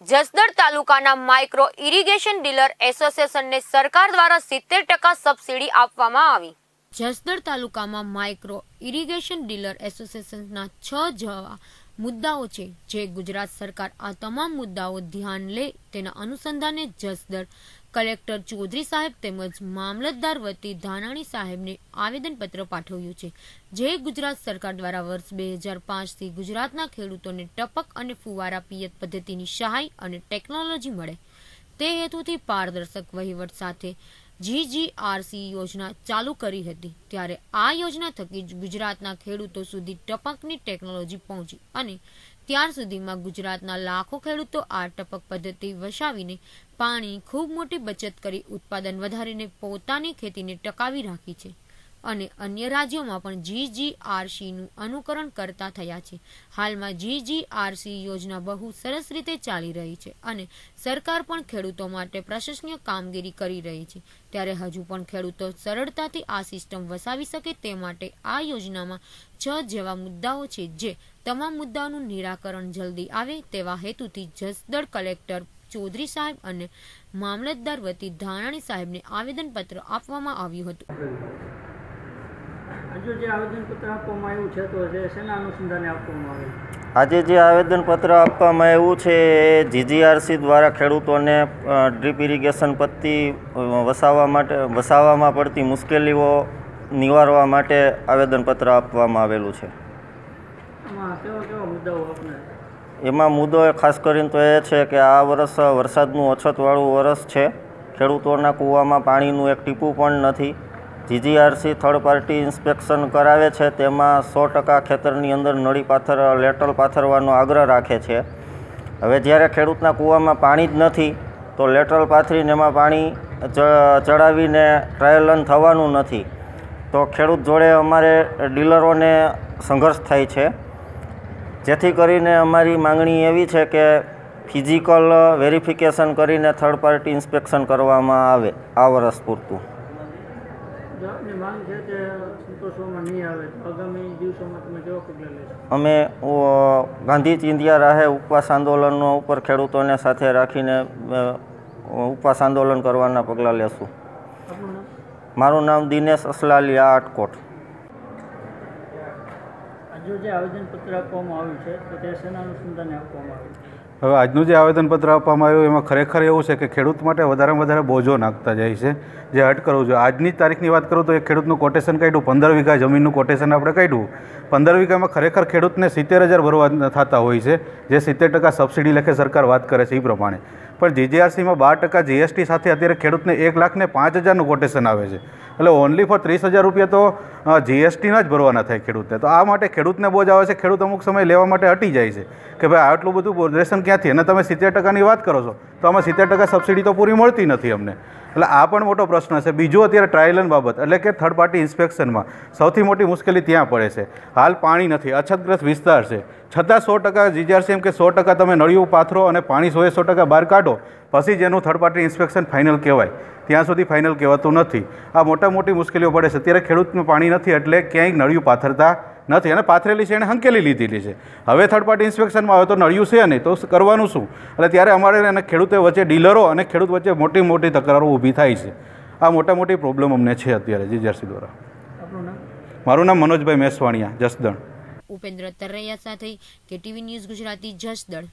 જસદણ તાલુકાના micro irrigation dealer એસોસિએશનને સરકાર દ્વારા સિત્તેર ટકા સબસિડી આપવામાં આવી. જસદણ તાલુકામાં માઇક્રો ઇરિગેશન ડીલર એસોસિએશનના છ જેવા મુદ્દાઓ છે, જે ગુજરાત સરકાર આ તમામ મુદ્દાઓ ધ્યાન લે તેના અનુસંધાને જસદણ કલેક્ટર ચૌધરી સાહેબ તેમજ મામલતદાર વતી ધાનાણી સાહેબને આવેદનપત્ર પાઠવ્યું છે. જે ગુજરાત સરકાર દ્વારા વર્ષ બે હજાર પાંચથી ગુજરાતના ખેડૂતોને ટપક અને ફુવારા પિયત પદ્ધતિની સહાય અને ટેકનોલોજી મળે. તે હેતુથી પારદર્શક વહીવટ સાથે જીજીઆરસી યોજના ચાલુ કરી હતી. ત્યારે આ યોજના થકી ગુજરાતના ખેડૂતો સુધી ટપકની ટેકનોલોજી પહોંચી અને ત્યાર સુધીમાં ગુજરાતના લાખો ખેડૂતો આ ટપક પદ્ધતિ વસાવીને પાણી, ખૂબ મોટી બચત કરી, ઉત્પાદન વધારીને પોતાની ખેતીને ટકાવી રાખી છે. અને અન્ય રાજ્યોમાં પણ જીજીઆરસીનું અનુકરણ કરતા થયા છે. હાલમાં જીજીઆરસી યોજના બહુ સરસ રીતે ચાલી રહી છે અને સરકાર પણ ખેડૂતો માટે પ્રશંસનીય કામગીરી કરી રહી છે. ત્યારે હજુ પણ ખેડૂતો સરળતાથી આ સિસ્ટમ વસાવી શકે તે માટે આ યોજનામાં છ જેવા મુદ્દાઓ છે જે તમામ મુદ્દાઓનું નિરાકરણ જલ્દી આવે તેવા હેતુથી જસદળ કલેક્ટર ચૌધરી સાહેબ અને મામલતદાર વતી ધાનાણી સાહેબને આવેદનપત્ર આપવામાં આવ્યું હતું. હજુ જે આવેદનપત્ર આપવામાં આવ્યું છે તો જે શેના અનુસંધાને આપવામાં આજે જે આવેદનપત્ર આપવામાં આવ્યું છે એ જીજીઆરસી દ્વારા ખેડૂતોને ડ્રીપ ઇરિગેશન પદ્ધતિ અ, વસાવવા માટે વસાવવામાં પડતી મુશ્કેલીઓ નિવારવા માટે આવેદનપત્ર આપવામાં આવેલું છે. એમાં મુદ્દો ખાસ કરીને તો એ છે કે આ વર્ષ વરસાદનું અછતવાળું વરસ છે. ખેડૂતોના કૂવામાં પાણીનું એક ટીપું પણ નથી. જીજીઆરસી થર્ડ પાર્ટી ઇન્સ્પેક્શન કરાવે છે. તેમાં સો ટકા ખેતરની અંદર નળી પાથર, લેટલ પાથરવાનો આગ્રહ રાખે છે. હવે જ્યારે ખેડૂતના કૂવામાં પાણી જ નથી, તો લેટરલ પાથરીને એમાં પાણી ચડાવીને ટ્રાયલ રન થવાનું નથી. તો ખેડૂત જોડે અમારે ડીલરોને સંઘર્ષ થાય છે. જેથી કરીને અમારી માંગણી એવી છે કે ફિઝિકલ વેરિફિકેશન કરીને થર્ડ પાર્ટી ઇન્સ્પેક્શન કરવામાં આવે આ વર્ષ પૂરતું. અમે ગાંધી ચિંધ્યા રાહે ઉપવાસ આંદોલનો ઉપર ખેડૂતોને સાથે રાખીને ઉપવાસ આંદોલન કરવાના પગલાં લેશું. મારું નામ દિનેશ અસલાલિયા આટકોટ. જે આવેદનપત્ર આપવામાં આવ્યું છે તો તે સેના અનુસંધાને આપવામાં આવ્યું હવે આજનું જે આવેદનપત્ર આપવામાં આવ્યું, એમાં ખરેખર એવું છે કે ખેડૂત માટે વધારેમાં વધારે બોજો નાખતા જાય છે. જે હટ કરવું જોઈએ. આજની તારીખની વાત કરું તો એક ખેડૂતનું કોટેશન કાઢ્યું, પંદર વીઘા જમીનનું કોટેશન આપણે કાઢ્યું. પંદર વીઘામાં ખરેખર ખેડૂતને સિત્તેર હજાર ભરવા થતા હોય છે. જે સિત્તેર ટકા સબસિડી લખે સરકાર વાત કરે છે એ પ્રમાણે. પણ જીજીઆરસીમાં બાર ટકા જીએસટી સાથે અત્યારે ખેડૂતને એક લાખને પાંચ હજારનું કોટેશન આવે છે. એટલે ઓનલી ફોર ત્રીસ હજાર રૂપિયા તો જીએસટીના જ ભરવાના થાય ખેડૂતને. તો આ માટે ખેડૂતને બોજ આવે છે. ખેડૂત અમુક સમય લેવા માટે હટી જાય છે કે ભાઈ આટલું બધું રેશન ક્યાંથી? અને તમે સિત્તેર ટકાની વાત કરો છો, તો આમાં સિત્તેર ટકા સબસિડી તો પૂરી મળતી નથી અમને. એટલે આ પણ મોટો પ્રશ્ન છે. બીજું અત્યારે ટ્રાયલન બાબત, એટલે કે થર્ડ પાર્ટી ઇન્સ્પેક્શનમાં સૌથી મોટી મુશ્કેલી ત્યાં પડે છે. હાલ પાણી નથી, અછતગ્રસ્ત વિસ્તાર છે. છતાં સો ટકા જીજીઆરસી એમ કે સો ટકા તમે નળિયું પાથરો અને પાણી સોએ સો ટકા બહાર કાઢો, પછી જ એનું થર્ડ પાર્ટી ઇન્સ્પેક્શન ફાઇનલ કહેવાય. ત્યાં સુધી ફાઇનલ કહેવાતું નથી. આ મોટા મોટી મુશ્કેલીઓ પડે છે. અત્યારે ખેડૂતને પાણી નથી એટલે ક્યાંય નળિયું પાથરતા નથી અને પાથરેલી છે એણે હંકેલી લીધેલી છે. હવે થર્ડ પાર્ટી ઇન્સ્પેક્શનમાં આવે તો નળિયું છે નહીં તો કરવાનું શું? એટલે ત્યારે અમારે અને ખેડૂતો વચ્ચે ડીલરો અને ખેડૂત વચ્ચે મોટી મોટી તકરારો ઊભી થાય છે. આ મોટા મોટી પ્રોબ્લેમ અમને છે અત્યારે જીજીઆરસી દ્વારા. મારું નામ મનોજભાઈ મેસવાણિયા જસદણ. ઉપેન્દ્ર તરૈયા સાથે કેટીવી ન્યૂઝ ગુજરાતી જસદણ.